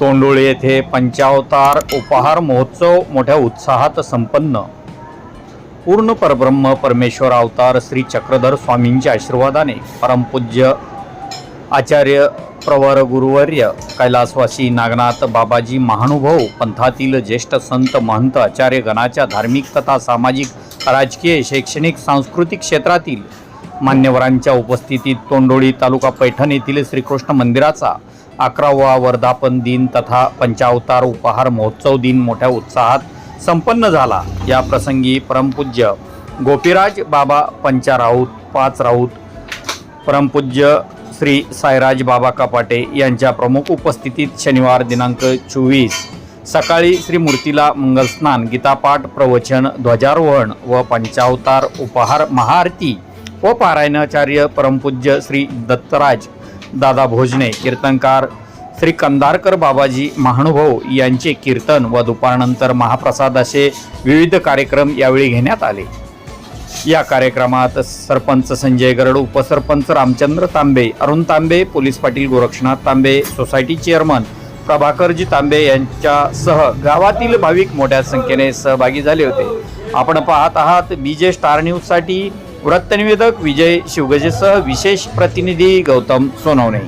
तोंडोळी येथे पंचावतार उपहार महोत्सव मोठ्या उत्साहात संपन्न. पूर्ण परब्रह्म परमेश्वर अवतार श्री चक्रधर स्वामींच्या आशीर्वादाने परमपूज्य आचार्य प्रवर गुरुवर्य कैलासवासी नागनाथ बाबाजी महानुभाव पंथातील ज्येष्ठ संत महंत आचार्य गणाच्या धार्मिक तथा सामाजिक राजकीय शैक्षणिक सांस्कृतिक क्षेत्रातील मान्यवरांच्या उपस्थितीत तोंडोळी तालुका पैठण येथील श्रीकृष्ण मंदिराचा अकरावा वर्धापन दिन तथा पंचावतार उपहार महोत्सव दिन मोठ्या उत्साहात संपन्न झाला. या प्रसंगी परमपूज्य गोपीराज बाबा पंचा राऊत पाच राऊत परमपूज्य श्री साईराज बाबा कपाटे यांच्या प्रमुख उपस्थितीत शनिवार दिनांक चोवीस सकाळी श्री मूर्तीला मंगलस्नान गीतापाठ प्रवचन ध्वजारोहण व पंचावतार उपहार महाआरती व पारायणाचार्य परमपूज्य श्री दत्तराज दादा भोजने कीर्तनकार श्री कंदारकर बाबाजी महानुभाव यांचे कीर्तन व दुपारनंतर महाप्रसाद असे विविध कार्यक्रम यावेळी घेण्यात आले. या कार्यक्रमात sarpanch Sanjay Garad upsarpanch Ramchandra Tambe Arun Tambe police Patil Gorakshnath Tambe society chairman Prabhakarji Tambe यांच्यासह गावातील भाविक मोठ्या संख्येने सहभागी झाले होते. आपण पाहत आहात बी जे स्टार न्यूजसाठी वृत्तनिवेदक विजय शिवगजेसह विशेष प्रतिनिधी गौतम सोनवणे.